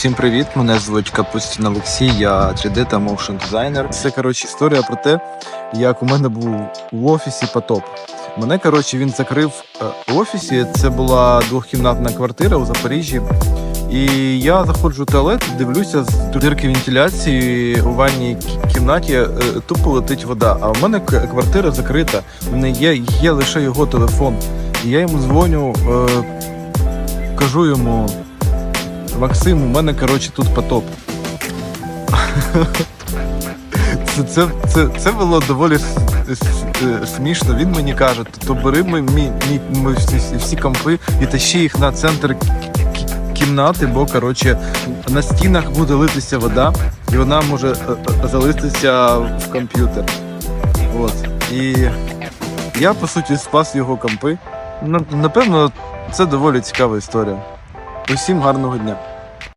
Всім привіт! Мене звуть Капустін Олексій, я 3D та моушн дизайнер. Це коротше історія про те, як у мене був в офісі потоп. Мене коротше він закрив е, в офісі. Це була двохкімнатна квартира у Запоріжжі. І я заходжу в туалет, дивлюся з дирки вентиляції у ванній кімнаті е, тупо летить вода. А у мене квартира закрита. У мене є, є лише його телефон. І я йому дзвоню, е, кажу йому. Максим, у мене коротше тут потоп. Це, це, це, це було доволі е, смішно. Він мені каже, то бери ми, мі, мі, всі, всі компи і тащи їх на центр кімнати, бо коротше на стінах буде литися вода, і вона може е, е, залитися в комп'ютер. От. І я по суті спас його компи. Напевно, це доволі цікава історія. Усім гарного дня.